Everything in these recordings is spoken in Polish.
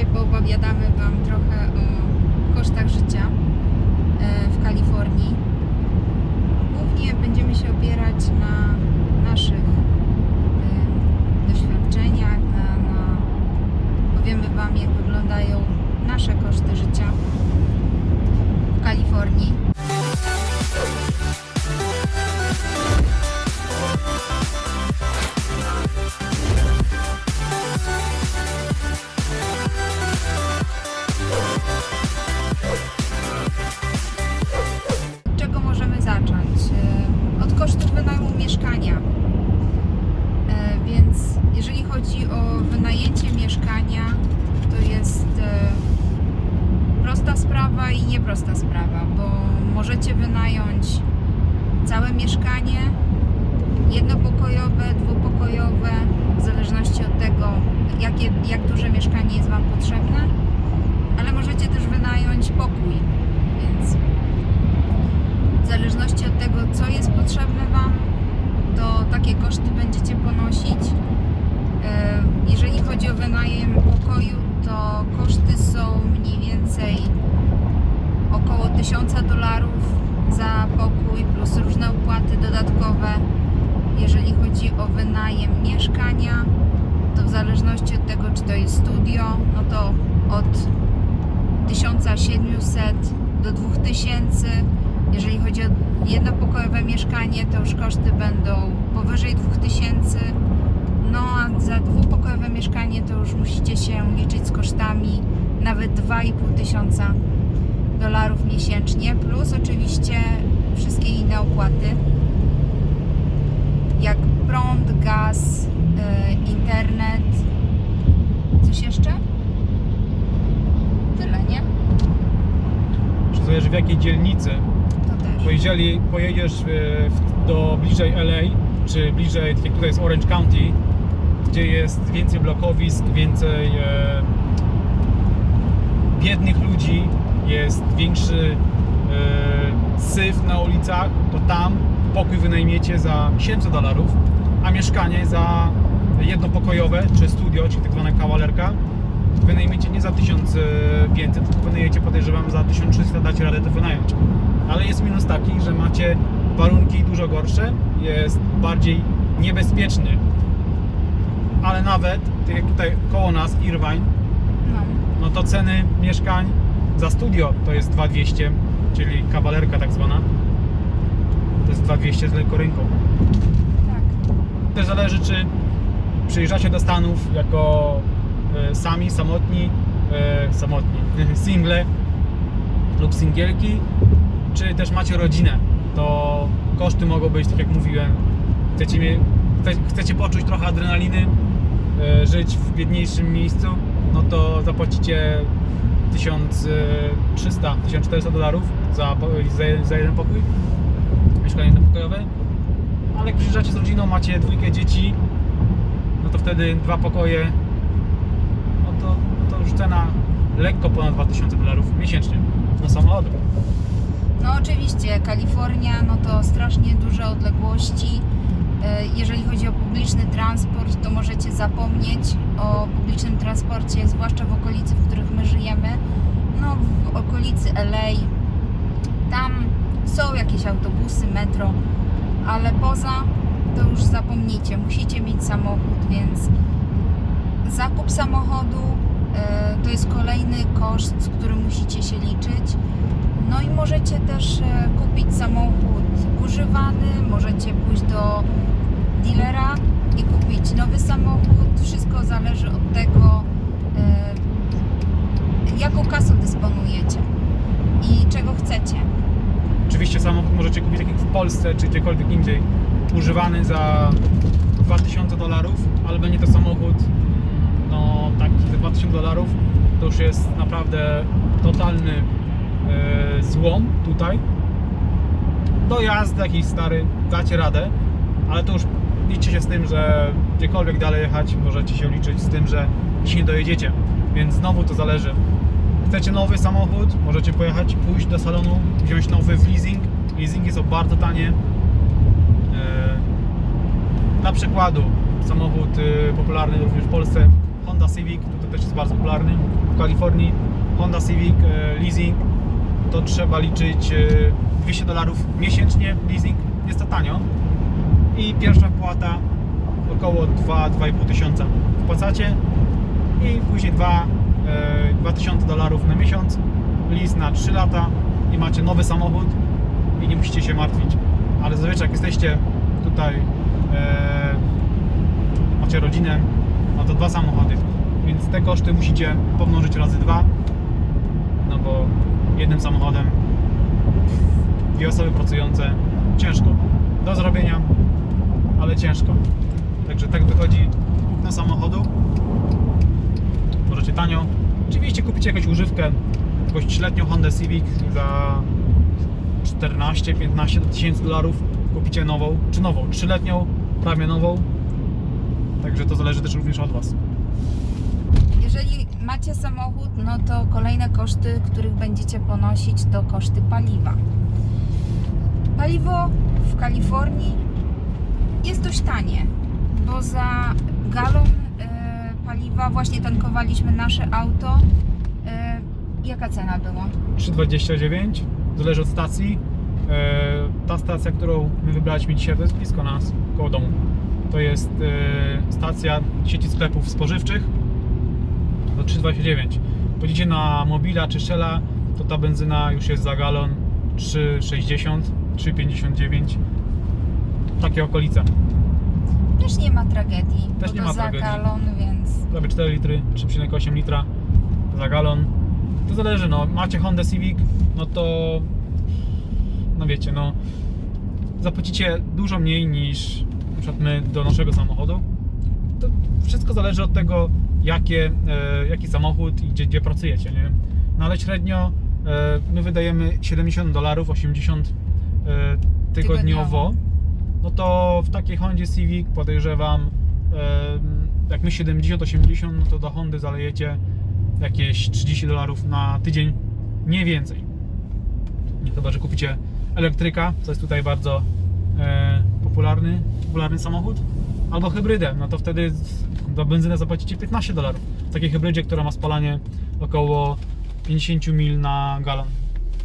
Dzisiaj poopowiadamy Wam trochę o kosztach życia e, w Kalifornii. Głównie będziemy się opierać na naszych e, doświadczeniach, na, na powiemy Wam, jak wyglądają nasze koszty życia w Kalifornii. Sprawa i nieprosta sprawa, bo możecie wynająć całe mieszkanie, jednopokojowe, dwupokojowe, w zależności od tego, jakie, jak duże mieszkanie jest Wam potrzebne, ale możecie też wynająć pokój, więc w zależności od tego, co jest potrzebne Wam, to takie koszty będziecie ponosić. Jeżeli chodzi o wynajem pokoju, to koszty są mniej więcej około 1000 dolarów za pokój plus różne opłaty dodatkowe. Jeżeli chodzi o wynajem mieszkania, to w zależności od tego, czy to jest studio, no to od 1700 do 2000. Jeżeli chodzi o jednopokojowe mieszkanie, to już koszty będą powyżej 2000. No a za dwupokojowe mieszkanie to już musicie się liczyć z kosztami nawet 2,5 tysiąca dolarów miesięcznie, plus oczywiście wszystkie inne opłaty, jak prąd, gaz, e, internet. Coś jeszcze? Tyle, nie? Czy zależy w jakiej dzielnicy. To też. Jeżeli pojedziesz w- do bliżej LA, czy bliżej, tak jak tutaj jest Orange County, gdzie jest więcej blokowisk, więcej e, biednych ludzi, jest większy e, syf na ulicach, to tam pokój wynajmiecie za 700 dolarów, a mieszkanie za jednopokojowe, czy studio, czy tak zwana kawalerka, wynajmiecie nie za 1500, tylko wynajmiecie podejrzewam za 1300, dacie radę to wynająć. Ale jest minus taki, że macie warunki dużo gorsze, jest bardziej niebezpieczny. Ale nawet, tak jak tutaj koło nas, Irvine, No. no to ceny mieszkań za studio to jest 2200, czyli kawalerka tak zwana. To jest 2200 z lekko rynką. Tak. Też zależy, czy przyjeżdżacie do Stanów jako e, sami, samotni, e, samotni, single lub singielki, czy też macie rodzinę, to koszty mogą być, tak jak mówiłem, chcecie, chcecie poczuć trochę adrenaliny, e, żyć w biedniejszym miejscu, no to zapłacicie 1300-1400 dolarów za, za, za jeden pokój, mieszkanie jednopokojowe ale jak przyjeżdżacie z rodziną, macie dwójkę dzieci, no to wtedy dwa pokoje, no to, no to już cena lekko ponad 2000 dolarów miesięcznie na samochód. No oczywiście, Kalifornia, no to strasznie duże odległości. E, Jeżeli chodzi o publiczny transport, to możecie zapomnieć o publicznym transporcie, zwłaszcza w okolicy, w których my żyjemy. No w okolicy LA, tam są jakieś autobusy, metro, ale poza to już zapomnijcie, musicie mieć samochód, więc zakup samochodu e, to jest kolejny koszt, z którym musicie się liczyć. No i możecie też e, kupić samochód używany, możecie pójść do dealera i kupić nowy samochód. Wszystko zależy od tego, e, jaką kasą dysponujecie i czego chcecie. Oczywiście samochód możecie kupić tak jak w Polsce czy gdziekolwiek indziej, używany za 2000 dolarów, ale będzie to samochód no taki za 2000 dolarów, to już jest naprawdę totalny e, złom tutaj. Dojazd jakiś stary, dacie radę, ale to już liczcie się z tym, że gdziekolwiek dalej jechać, możecie się liczyć z tym, że nie dojedziecie. Więc znowu to zależy. Chcecie nowy samochód, możecie pojechać, pójść do salonu, wziąć nowy w leasing. Leasingi są bardzo tanie. E, Dla przykładu, samochód y, popularny również w Polsce, Honda Civic, też jest bardzo popularny w Kalifornii. Honda Civic e, leasing to trzeba liczyć e, 200 dolarów miesięcznie leasing, jest to tanio. I pierwsza wpłata około 2-2,5 tysiąca wpłacacie. I później 2, e, 2000 dolarów na miesiąc, lease na 3 lata i macie nowy samochód i nie musicie się martwić. Ale zazwyczaj jak jesteście tutaj, e, macie rodzinę, no to dwa samochody, więc te koszty musicie pomnożyć razy dwa, no bo jednym samochodem dwie osoby pracujące ciężko do zrobienia, ale ciężko. Także tak wychodzi kupno samochodu. Możecie tanio. Oczywiście kupicie jakąś używkę, jakąś letnią Honda Civic za 14-15 tysięcy dolarów. Kupicie nową, czy nową, trzyletnią, prawie nową. Także to zależy też również od Was. Jeżeli macie samochód, no to kolejne koszty, których będziecie ponosić, to koszty paliwa. Paliwo w Kalifornii jest dość tanie, bo za galon e, paliwa właśnie tankowaliśmy nasze auto. E, jaka cena była? 3,29 zależy od stacji. E, Ta stacja, którą my wybraliśmy dzisiaj, to jest blisko nas, koło domu. To jest e, stacja sieci sklepów spożywczych. To 3,29. Pojedziecie na Mobila czy Shella, to ta benzyna już jest za galon 3,60, 3,59. Takie okolice. Też nie ma tragedii, Też bo nie to ma za tragedii. galon, więc prawie 4 litry, 3,8 litra za galon. To zależy, no macie Honda Civic, no to no wiecie, no zapłacicie dużo mniej niż na przykład my do naszego samochodu. To wszystko zależy od tego, jakie, e, jaki samochód i gdzie, gdzie pracujecie, nie? No ale średnio e, my wydajemy 70 dolarów, 80 e, tygodniowo. Tygodniowo. No to w takiej Hondzie Civic podejrzewam, e, jak my 70-80, no to do Hondy zalejecie jakieś 30 dolarów na tydzień, nie więcej. Nie chyba, że kupicie elektryka, co jest tutaj bardzo e, popularny, popularny samochód, albo hybrydę, no to wtedy z- do benzyny zapłacicie 15 dolarów. W takiej hybrydzie, która ma spalanie około 50 mil na galon.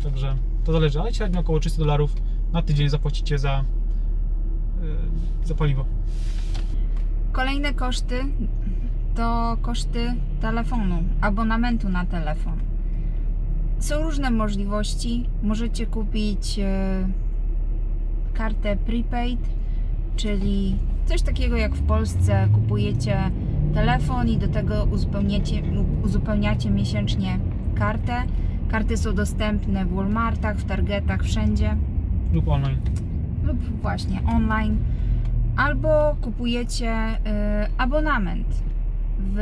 Także to zależy, ale średnio około 300 dolarów na tydzień zapłacicie za, e, za paliwo. Kolejne koszty to koszty telefonu, abonamentu na telefon. Są różne możliwości. Możecie kupić e, kartę prepaid, czyli coś takiego jak w Polsce kupujecie telefon i do tego uzupełniacie, uzupełniacie miesięcznie kartę. Karty są dostępne w Walmartach, w Targetach, wszędzie lub online. lub właśnie online, albo kupujecie y, abonament w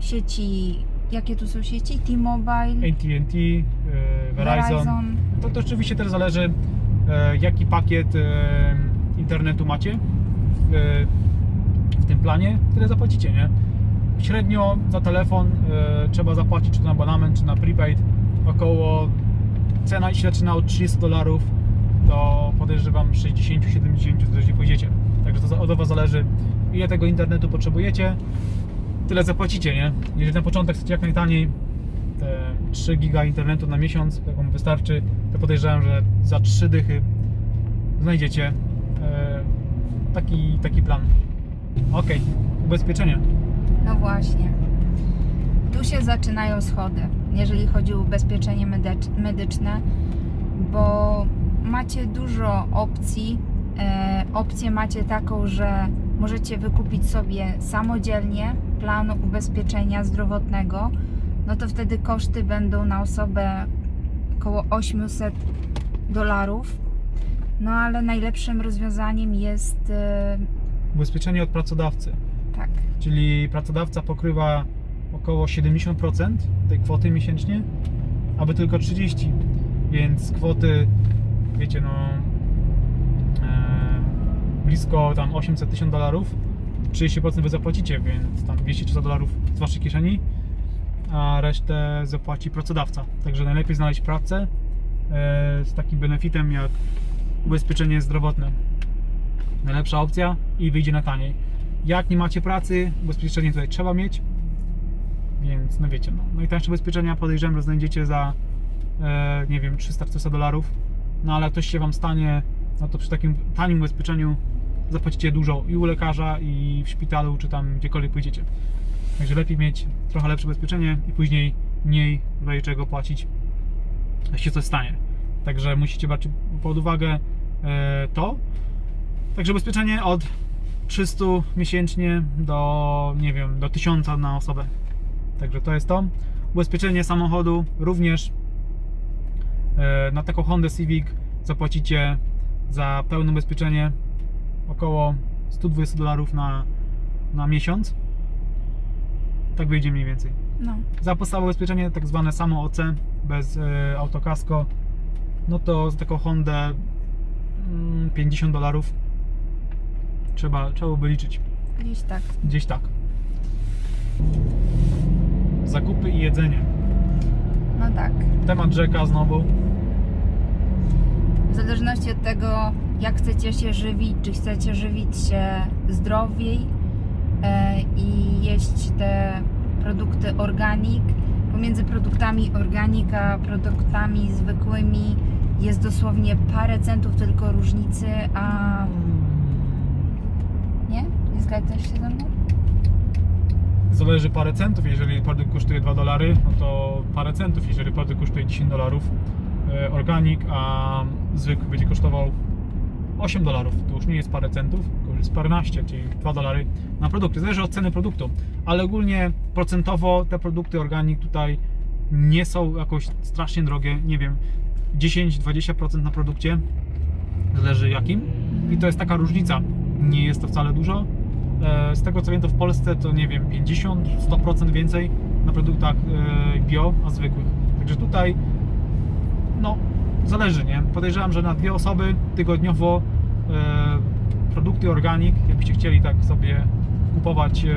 sieci. Jakie tu są sieci? T-Mobile, AT&T, e, Verizon. Verizon. To, to oczywiście też zależy, e, jaki pakiet e, internetu macie w, e, w tym planie, tyle zapłacicie, nie? Średnio za telefon e, trzeba zapłacić czy na abonament, czy na prepaid około, cena się zaczyna od 30 dolarów do podejrzewam 60-70, zależy gdzie pojedziecie. Także to od Was zależy, ile tego internetu potrzebujecie, tyle zapłacicie, nie? Jeżeli na początek chcecie jak najtaniej, te 3 giga internetu na miesiąc, jak wam wystarczy, to podejrzewam, że za 3 dychy znajdziecie e, taki, taki plan. Ok, ubezpieczenie. No właśnie. Tu się zaczynają schody, jeżeli chodzi o ubezpieczenie medycz- medyczne, bo macie dużo opcji. E, opcję macie taką, że możecie wykupić sobie samodzielnie plan ubezpieczenia zdrowotnego. No to wtedy koszty będą na osobę około 800 dolarów. No ale najlepszym rozwiązaniem jest e, Ubezpieczenie od pracodawcy, tak, czyli pracodawca pokrywa około 70% tej kwoty miesięcznie, aby tylko 30%, więc kwoty, wiecie, no e, blisko tam 800 tysięcy dolarów, 30% wy zapłacicie, więc tam 200-300 dolarów z waszej kieszeni, a resztę zapłaci pracodawca. Także najlepiej znaleźć pracę e, z takim benefitem jak ubezpieczenie zdrowotne. Najlepsza opcja i wyjdzie na taniej. Jak nie macie pracy, ubezpieczenie tutaj trzeba mieć. Więc no wiecie, no, no i tańsze ubezpieczenia podejrzewam, że znajdziecie za e, nie wiem, 300-400 dolarów. No ale jak coś się Wam stanie, no to przy takim tanim ubezpieczeniu zapłacicie dużo i u lekarza, i w szpitalu, czy tam gdziekolwiek pójdziecie. Także lepiej mieć trochę lepsze ubezpieczenie i później mniej w czego płacić, się coś stanie. Także musicie brać pod uwagę e, to. Także ubezpieczenie od 300 miesięcznie do, nie wiem, do 1000 na osobę. Także to jest to. Ubezpieczenie samochodu również na taką Honda Civic zapłacicie za pełne ubezpieczenie około 120 dolarów na, na miesiąc. Tak wyjdzie mniej więcej. No. Za podstawowe ubezpieczenie, tak zwane samo OC, bez e, autokasko, no to za taką Hondę mm, 50 dolarów trzeba, trzeba by liczyć. Gdzieś tak. Gdzieś tak. Zakupy i jedzenie. No tak. Temat rzeka znowu. W zależności od tego, jak chcecie się żywić, czy chcecie żywić się zdrowiej e, i jeść te produkty organik, pomiędzy produktami organik a produktami zwykłymi jest dosłownie parę centów tylko różnicy, a nie? Nie zgadzasz się ze mną? Zależy parę centów, jeżeli produkt kosztuje 2 dolary, no to parę centów, jeżeli produkt kosztuje 10 dolarów organik, a zwykły będzie kosztował 8 dolarów, to już nie jest parę centów, tylko jest paręnaście, czyli 2 dolary na produkty. Zależy od ceny produktu, ale ogólnie procentowo te produkty organik tutaj nie są jakoś strasznie drogie, nie wiem, 10-20% na produkcie, zależy jakim i to jest taka różnica, nie jest to wcale dużo. E, Z tego co wiem, to w Polsce to nie wiem, 50-100% więcej na produktach e, bio, a zwykłych. Także tutaj, no, zależy, nie? Podejrzewam, że na dwie osoby tygodniowo e, produkty organik, jakbyście chcieli tak sobie kupować e,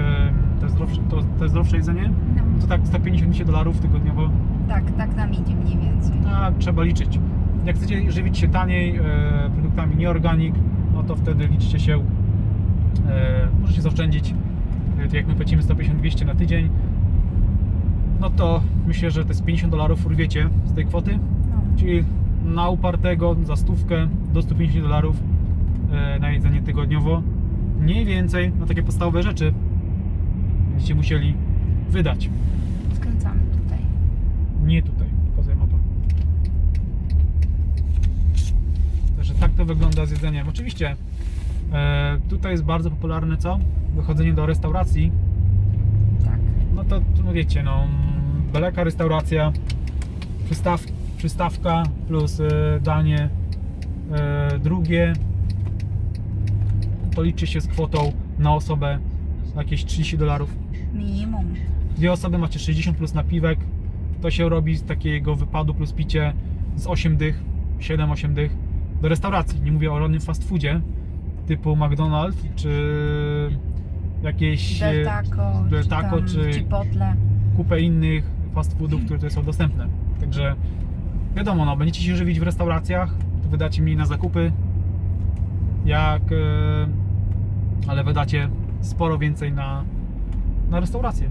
te zdrowsze, to, te zdrowsze jedzenie, No, to tak 150 dolarów tygodniowo tak, tak nam idzie mniej więcej. a trzeba liczyć. Jak chcecie żywić się taniej e, produktami nieorganik, no to wtedy liczcie się, e, możecie zaoszczędzić, e, tak jak my płacimy 150-200 na tydzień, no to myślę, że to jest 50 dolarów urwiecie z tej kwoty. Czyli na upartego za stówkę do 150 dolarów e, na jedzenie tygodniowo, mniej więcej na takie podstawowe rzeczy będziecie musieli wydać. Skręcamy tutaj. Nie tutaj, pokazuję mapę. Także tak to wygląda z jedzeniem. Oczywiście e, tutaj jest bardzo popularne co? Wychodzenie do restauracji. Tak. No to wiecie, no beleka restauracja, przystaw, przystawka plus e, danie e, drugie. To liczy się z kwotą na osobę jakieś 30 dolarów. Minimum. Dwie osoby macie 60 plus napiwek. To się robi z takiego wypadu plus picie z 8 dych, 7-8 dych do restauracji. Nie mówię o żadnym fast foodzie typu McDonald's czy jakieś e, Del Taco, Del czy, Taco, tam czy- Chipotle. kupę innych fast foodów, które tutaj są dostępne. Także wiadomo, no, będziecie się żywić w restauracjach, wydacie mniej na zakupy, jak, e, ale wydacie sporo więcej na, na restaurację.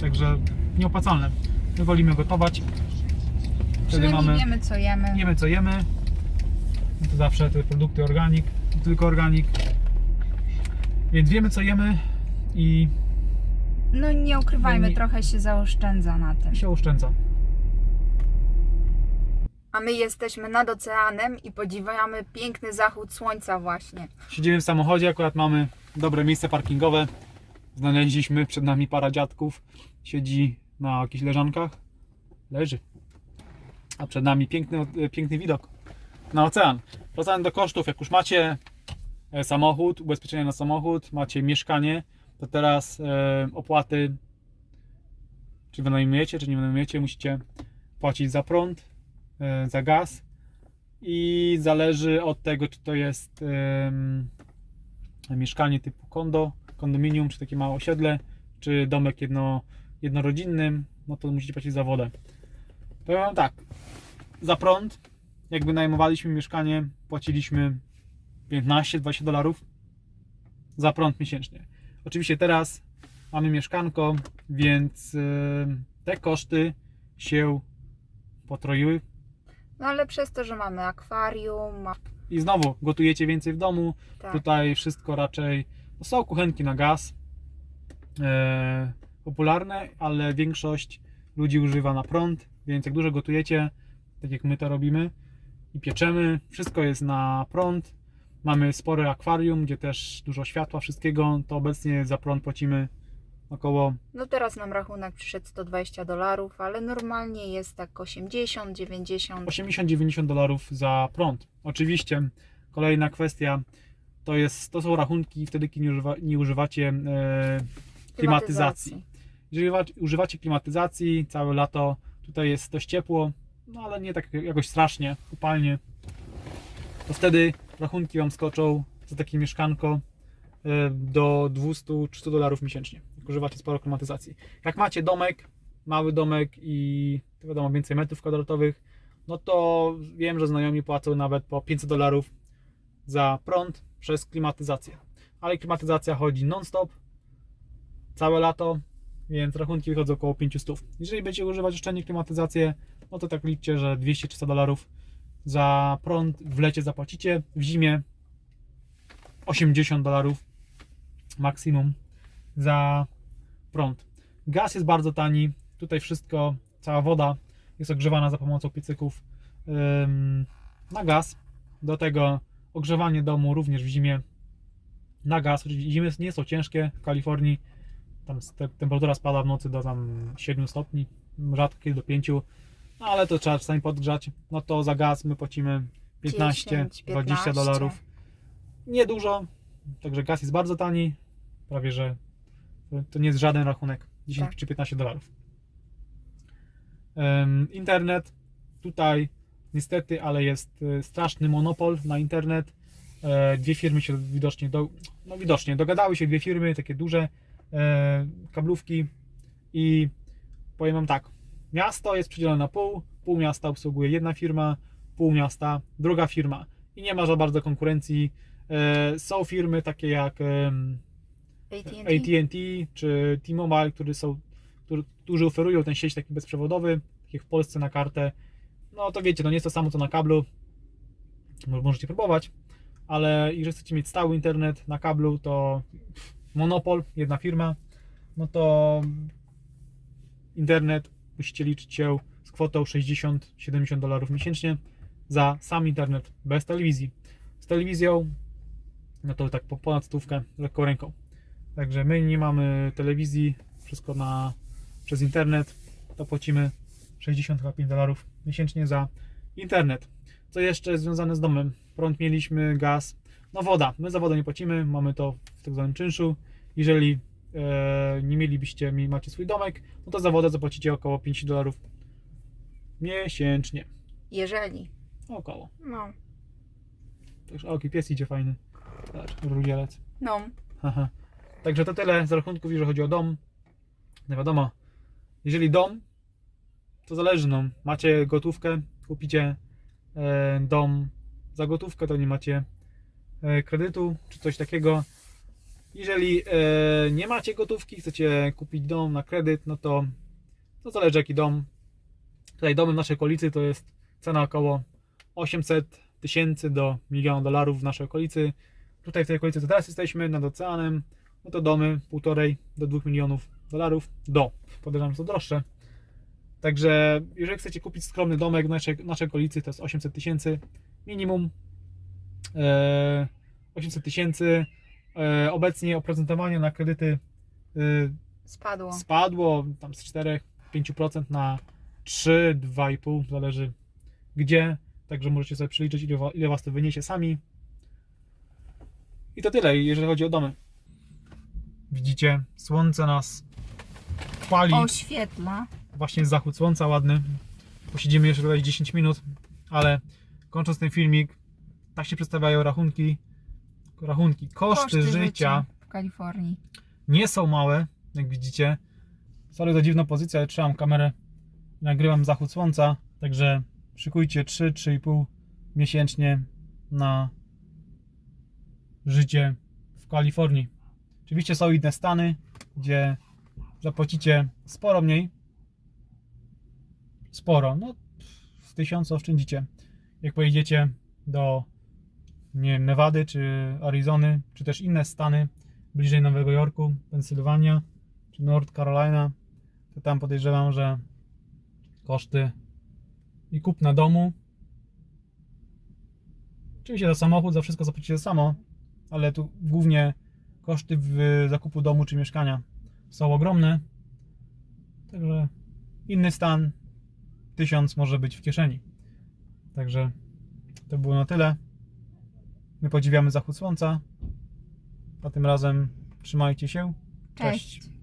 Także nieopłacalne. My wolimy gotować. Wtedy mamy, wiemy co jemy. wiemy co jemy. To zawsze te produkty organik, tylko organik. Więc wiemy co jemy i No nie ukrywajmy, nie- trochę się zaoszczędza na tym. się oszczędza. A my jesteśmy nad oceanem i podziwiamy piękny zachód słońca właśnie. Siedzimy w samochodzie, akurat mamy dobre miejsce parkingowe. Znaleźliśmy przed nami para dziadków. Siedzi na jakichś leżankach. Leży. A przed nami piękny, piękny widok na ocean. Wracając do kosztów, jak już macie e, samochód, ubezpieczenie na samochód, macie mieszkanie, to teraz e, opłaty, czy wynajmujecie, czy nie wynajmujecie, musicie płacić za prąd, za gaz i zależy od tego, czy to jest mieszkanie typu kondo, kondominium, czy takie małe osiedle, czy domek jedno, no to musicie płacić za wodę. Powiem wam tak, za prąd, jakby najmowaliśmy mieszkanie, płaciliśmy 15-20 dolarów za prąd miesięcznie. Oczywiście teraz mamy mieszkanko, więc te koszty się potroiły. No ale przez to, że mamy akwarium, ma... I znowu gotujecie więcej w domu. tak, Tutaj wszystko raczej no są kuchenki na gaz e, popularne, ale większość ludzi używa na prąd, więc jak dużo gotujecie, tak jak my to robimy i pieczemy, wszystko jest na prąd. Mamy spore akwarium, gdzie też dużo światła, wszystkiego, to obecnie za prąd płacimy około no teraz nam rachunek przyszedł 120 dolarów, ale normalnie jest tak 80, 90. 80-90 dolarów za prąd. Oczywiście kolejna kwestia to, jest, to są rachunki wtedy, kiedy nie, używa, nie używacie e, klimatyzacji. Jeżeli wa- używacie klimatyzacji całe lato, tutaj jest dość ciepło, no ale nie tak jakoś strasznie, upalnie, to wtedy rachunki Wam skoczą za takie mieszkanko e, do 200-300 dolarów miesięcznie, używacie sporo klimatyzacji. Jak macie domek, mały domek i wiadomo więcej metrów kwadratowych, no to wiem, że znajomi płacą nawet po 500 dolarów za prąd przez klimatyzację. Ale klimatyzacja chodzi non-stop, całe lato, więc rachunki wychodzą około 500. Jeżeli będziecie używać oszczędnie klimatyzację, no to tak liczcie, że 200-300 dolarów za prąd w lecie zapłacicie, w zimie 80 dolarów maksimum za prąd. Gaz jest bardzo tani, tutaj wszystko, cała woda jest ogrzewana za pomocą piecyków na gaz. Do tego ogrzewanie domu również w zimie na gaz. Zimy nie są ciężkie w Kalifornii. Tam temperatura spada w nocy do tam 7 stopni, rzadko kiedy do 5, no ale to trzeba czasami podgrzać. No to za gaz my płacimy 15, 10, 20 15. dolarów. Niedużo, także gaz jest bardzo tani, prawie że to- nie jest żaden rachunek, 10 Tak. czy 15 dolarów. Internet, tutaj niestety, ale jest e, straszny monopol na internet. E, Dwie firmy się widocznie, do, no widocznie dogadały się dwie firmy, takie duże e, kablówki i powiem wam tak, miasto jest przydzielone na pół, pół miasta obsługuje jedna firma, pół miasta druga firma i nie ma za bardzo konkurencji. Są firmy takie jak AT&T? Czy T-Mobile, którzy są, którzy, oferują ten sieć taki bezprzewodowy, tak jak w Polsce na kartę. No to wiecie, to nie jest to samo co na kablu. Mo- Możecie próbować, ale jeżeli chcecie mieć stały internet na kablu, to monopol, jedna firma, no to internet musicie liczyć się z kwotą 60-70 dolarów miesięcznie za sam internet bez telewizji. Z telewizją, no to tak po ponad stówkę lekką ręką. Także my nie mamy telewizji, wszystko na, przez internet, to płacimy 65 dolarów miesięcznie za internet. Co jeszcze jest związane z domem? Prąd mieliśmy, gaz, no woda. My za wodę nie płacimy, mamy to w tak zwanym czynszu. Jeżeli e, nie mielibyście, mi- macie swój domek, no to za wodę zapłacicie około 5 dolarów miesięcznie. Jeżeli. Około. No. Także oki, pies idzie fajny. Zobacz, rugielec. No. Haha. Także to tyle z rachunków, jeżeli chodzi o dom. No wiadomo, jeżeli dom, to zależy, no. Macie gotówkę, kupicie e, dom za gotówkę, to nie macie e, kredytu czy coś takiego. Jeżeli e, nie macie gotówki, chcecie kupić dom na kredyt, no to to zależy jaki dom. Tutaj domy w naszej okolicy to jest cena około 800 tysięcy do miliona dolarów w naszej okolicy. Tutaj w tej okolicy, co teraz jesteśmy, nad oceanem, no to domy półtorej do 2 milionów dolarów do. Podejrzewam, że to droższe. Także jeżeli chcecie kupić skromny domek w naszej, naszej okolicy, to jest 800 tysięcy minimum. E, 800 tysięcy. E, obecnie oprocentowanie na kredyty e, Spadło. spadło tam z 4-5% na 3, 2,5, zależy gdzie. Także możecie sobie przeliczyć, ile, ile was to wyniesie sami. I to tyle, jeżeli chodzi o domy. Widzicie, słońce nas pali. Oświetla. Właśnie zachód słońca ładny. Posiedzimy jeszcze tutaj 10 minut, ale kończąc ten filmik, tak się przedstawiają rachunki. Rachunki, koszty, życia w Kalifornii. nie są małe, jak widzicie. Sorry za dziwna pozycja, ale trzymam kamerę i nagrywam zachód słońca, także szykujcie 3-3,5 miesięcznie na życie w Kalifornii. Oczywiście są inne stany, gdzie zapłacicie sporo mniej. Sporo, no z tysiąca oszczędzicie. Jak pojedziecie do nie wiem, Nevady, czy Arizony, czy też inne stany bliżej Nowego Jorku, Pensylwania, czy North Carolina, to tam podejrzewam, że koszty i kupna domu. Oczywiście za samochód, za wszystko zapłacicie samo, ale tu głównie koszty w zakupu domu czy mieszkania są ogromne. Także inny stan, tysiąc może być w kieszeni. Także to było na tyle. My podziwiamy zachód słońca. A tym razem trzymajcie się. Cześć.